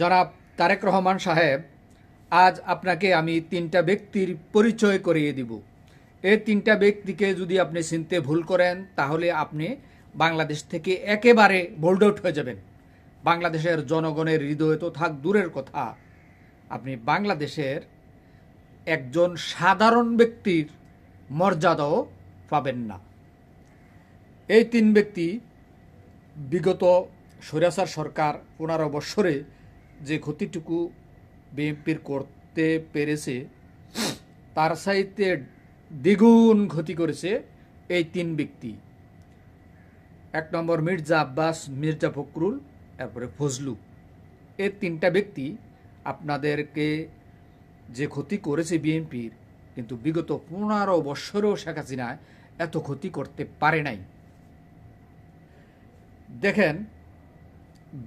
জনাব তারেক রহমান সাহেব, আজ আপনাকে আমি তিনটা ব্যক্তির পরিচয় করিয়ে দিব। এই তিনটা ব্যক্তিকে যদি আপনি চিনতে ভুল করেন, তাহলে আপনি বাংলাদেশ থেকে একেবারে বোল্ড আউট হয়ে যাবেন। বাংলাদেশের জনগণের হৃদয় তো থাক দূরের কথা। আপনি বাংলাদেশের একজন সাধারণ ব্যক্তির মর্যাদাও পাবেন না। এই তিন ব্যক্তি বিগত স্বৈরাচার সরকার পনেরো বৎসরে যে ক্ষতিটুকু বিএনপির করতে পেরেছে, তার সাইতে দ্বিগুণ ক্ষতি করেছে এই তিন ব্যক্তি। এক নম্বর মির্জা আব্বাস, মির্জা ফখরুল তারপরে ফজলু। এই তিনটা ব্যক্তি আপনাদেরকে যে ক্ষতি করেছে বিএনপির, কিন্তু বিগত পনেরো বৎসরেও শেখ হাসিনা এত ক্ষতি করতে পারে নাই। দেখেন,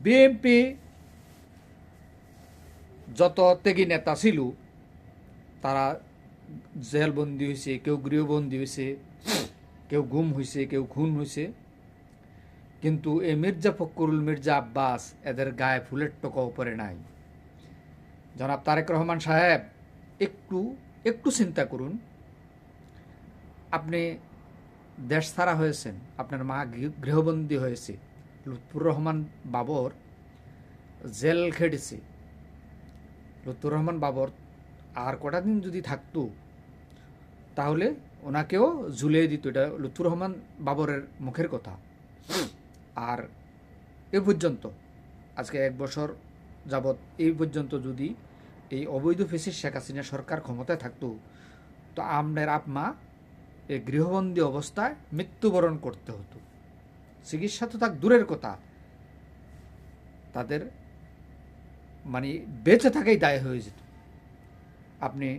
বিএনপি যত ত্যাগী নেতা ছিল, তারা জেলবন্দি হয়েছে কেউ গৃহবন্দী হয়েছে কেউ গুম হয়েছে কেউ খুন হয়েছে কিন্তু এই মির্জা ফখরুল, মির্জা আব্বাস এদের গায়ে ফুলের টোকাও পরে নাই। জনাব তারেক রহমান সাহেব, একটু একটু চিন্তা করুন। আপনি দেশ ছাড়া হয়েছেন, আপনার মা গৃহবন্দী হয়েছে, লুৎফুর রহমান বাবর জেল খেটেছে। লুৎফুর রহমান বাবর আর কটা দিন যদি থাকতো, তাহলে ওনাকেও ঝুলিয়ে দিত। এটা লুৎফুর রহমান বাবরের মুখের কথা। আর এ পর্যন্ত, আজকে এক বছর যাবৎ এই পর্যন্ত যদি এই অবৈধ ফেসিস শেখ হাসিনা সরকার ক্ষমতায় থাকতো, তো আমনের আপমা এই গৃহবন্দী অবস্থায় মৃত্যুবরণ করতে হতো। চিকিৎসা তো থাক দূরের কথা। তাদের মানে বেঁচে থাকাই দায় হয়ে যেত। আপনি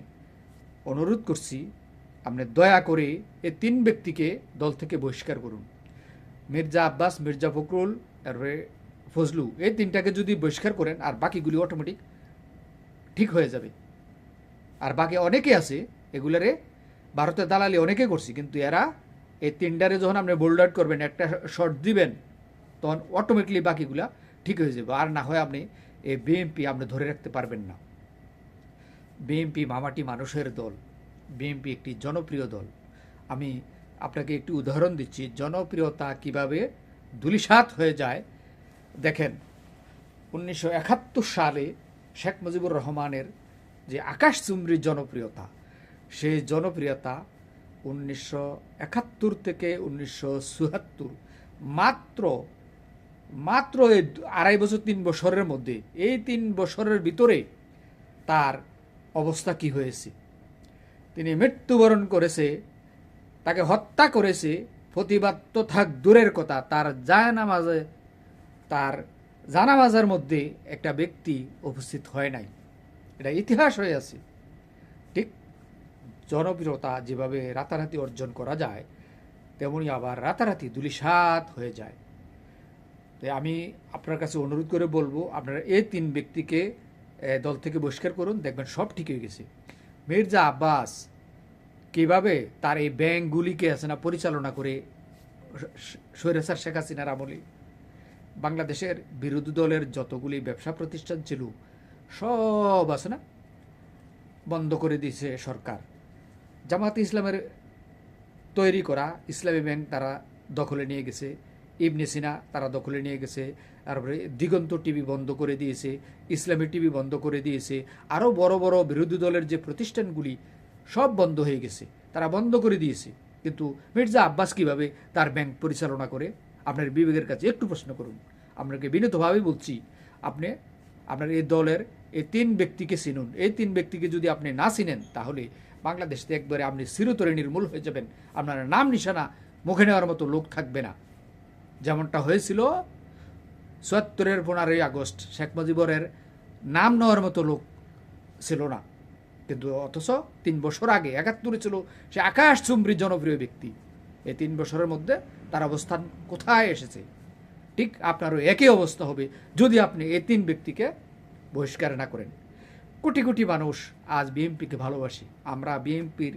অনুরোধ করছি, আপনি দয়া করে এ তিন ব্যক্তিকে দল থেকে বহিষ্কার করুন। মির্জা আব্বাস, মির্জা ফখরুল, তারপরে ফজলু, এই তিনটাকে যদি বহিষ্কার করেন, আর বাকিগুলি অটোমেটিক ঠিক হয়ে যাবে। আর বাকি অনেকে আছে, এগুলারে ভারতের দালালি অনেকে করছি, কিন্তু এরা এই তিনটারে যখন আপনি বোল্ড আউট করবেন, একটা শর্ট দিবেন, তখন অটোমেটিকলি বাকিগুলা ঠিক হয়ে যাবে। আর না হয় আপনি এই বিএমপি আপনি ধরে রাখতে পারবেন না। বিএমপি মামাটি মানুষের দল বিএমপি একটি জনপ্রিয় দল। আমি আপনাকে একটি উদাহরণ দিচ্ছি, জনপ্রিয়তা কীভাবে ধুলিসাৎ হয়ে যায়, দেখেন, উনিশশো একাত্তর সালে শেখ মুজিবুর রহমানের যে আকাশচুম্বী জনপ্রিয়তা, সেই জনপ্রিয়তা উনিশশো একাত্তর থেকে উনিশশো চুয়াত্তর, মাত্র মাত্র এই আড়াই বছর, তিন বছরের মধ্যে, এই তিন বছরের ভিতরে তার অবস্থা কি হয়েছে? তিনি মৃত্যুবরণ করেছে, তাকে হত্যা করেছে, প্রতিবাদ তো থাক দূরের কথা, তার জায়নামাজে, তার জানামাজার মধ্যে একটা ব্যক্তি উপস্থিত হয় নাই। এটা ইতিহাস হয়ে আছে। ঠিক জনপ্রিয়তা যেভাবে রাতারাতি অর্জন করা যায়, তেমনি আবার রাতারাতি দুলিশাত হয়ে যায়। তাই আমি আপনার কাছে অনুরোধ করে বলব, আপনারা এই তিন ব্যক্তিকে দল থেকে বহিষ্কার করুন, দেখবেন সব ঠিক হয়ে গেছে। মির্জা আব্বাস কীভাবে তার এই ব্যাংকগুলিকে আছে না পরিচালনা করে স্বৈরাচার শেখ হাসিনার আমলে? বাংলাদেশের বিরোধী দলের যতগুলি ব্যবসা প্রতিষ্ঠান ছিল, সব আছে না বন্ধ করে দিয়েছে সরকার। জামাত ইসলামের তৈরি করা ইসলামী ব্যাংক তারা দখলে নিয়ে গেছে। ইবনে সিনা তারা দখলে নিয়ে গেছে, তারপরে দিগন্ত টিভি বন্ধ করে দিয়েছে, ইসলামী টিভি বন্ধ করে দিয়েছে আরও বড় বড় বিরোধী দলের যে প্রতিষ্ঠানগুলি সব বন্ধ হয়ে গেছে, তারা বন্ধ করে দিয়েছে। কিন্তু মির্জা আব্বাস কীভাবে তার ব্যাংক পরিচালনা করে? আপনার বিবেকের কাছে একটু প্রশ্ন করুন। আপনাকে বিনীতভাবে বলছি, আপনি, আপনার এই দলের এই তিন ব্যক্তিকে চিনুন। এই তিন ব্যক্তিকে যদি আপনি না চিনেন, তাহলে বাংলাদেশ একবারে আপনি চিরতরে নির্মূল হয়ে যাবেন। আপনার নাম নিশানা মুখে নেওয়ার মতো লোক থাকবে না। যেমনটা হয়েছিল চুয়াত্তরের পনেরোই আগস্ট শেখ মুজিবরের নাম নেওয়ার মতো লোক ছিল না। কিন্তু অথচ তিন বছর আগে একাত্তরে ছিল সে আকাশ চুম্বরী জনপ্রিয় ব্যক্তি। এই তিন বছরের মধ্যে তার অবস্থান কোথায় এসেছে? ঠিক আপনারও একই অবস্থা হবে যদি আপনি এই তিন ব্যক্তিকে বহিষ্কার না করেন। কোটি কোটি মানুষ আজ বিএনপিকে ভালোবাসি। আমরা বিএনপির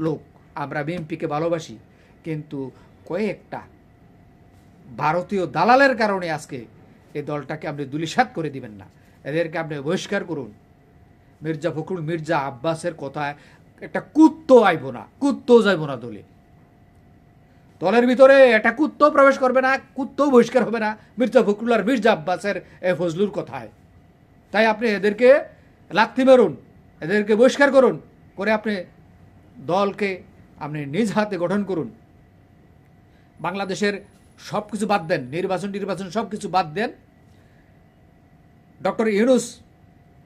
লোক, আমরা বিএনপিকে ভালোবাসি। কিন্তু কয়েকটা ভারতীয় দালালের কারণে আজকে এই দলটাকে আপনি দুলিশাত করে দিবেন না। এদেরকে আপনি বহিষ্কার করুন। মির্জা ফখরুল, মির্জা আব্বাসের কথায় একটা কুত্ত আইব না কুত্তো যাইব না দলে। দলের ভিতরে একটা কুত্ত প্রবেশ করবে না কুত্তো বহিষ্কার হবে না, মির্জা ফখরুল আর মির্জা আব্বাসের এ ফজলুর কথায়। তাই আপনি এদেরকে লাথি মারুন, এদেরকে বহিষ্কার করুন, করে আপনি দলকে আপনি নিজ হাতে গঠন করুন। বাংলাদেশের সব কিছু বাদ দেন, নির্বাচন নির্বাচন সব কিছু বাদ দেন। ডক্টর ইউনুস,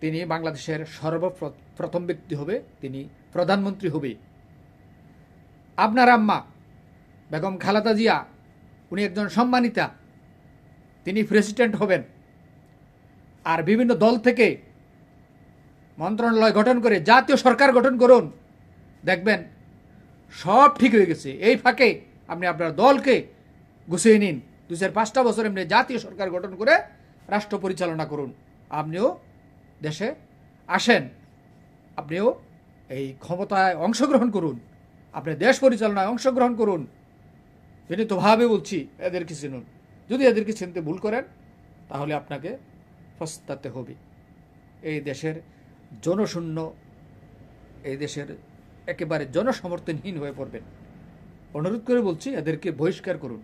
তিনি বাংলাদেশের সর্বপ্রথম ব্যক্তি হবে, তিনি প্রধানমন্ত্রী হবে। আপনার আম্মা, বেগম খালেদা জিয়া, উনি একজন সম্মানিতা, তিনি প্রেসিডেন্ট হবেন। আর বিভিন্ন দল থেকে মন্ত্রণালয় গঠন করে, জাতীয় সরকার গঠন করুন। দেখবেন, সব ঠিক হয়ে গেছে। এই ফাঁকে আপনি আপনার দলকে গুছিয়ে নিন। দু চার পাঁচটা বছর এমনি জাতীয় সরকার গঠন করে রাষ্ট্র পরিচালনা করুন। আপনিও দেশে আসেন। আপনিও এই ক্ষমতায় অংশগ্রহণ করুন। আপনি দেশ পরিচালনায় অংশগ্রহণ করুন। বিনীতভাবে বলছি এদেরকে চিনুন যদি এদেরকে চিনতে ভুল করেন, তাহলে আপনাকে পস্তাতে হবে। এই দেশের জনশূন্য, এই দেশের একেবারে জনসমর্থনহীন হয়ে পড়বেন। অনুরোধ করে বলছি, এদেরকে বহিষ্কার করুন।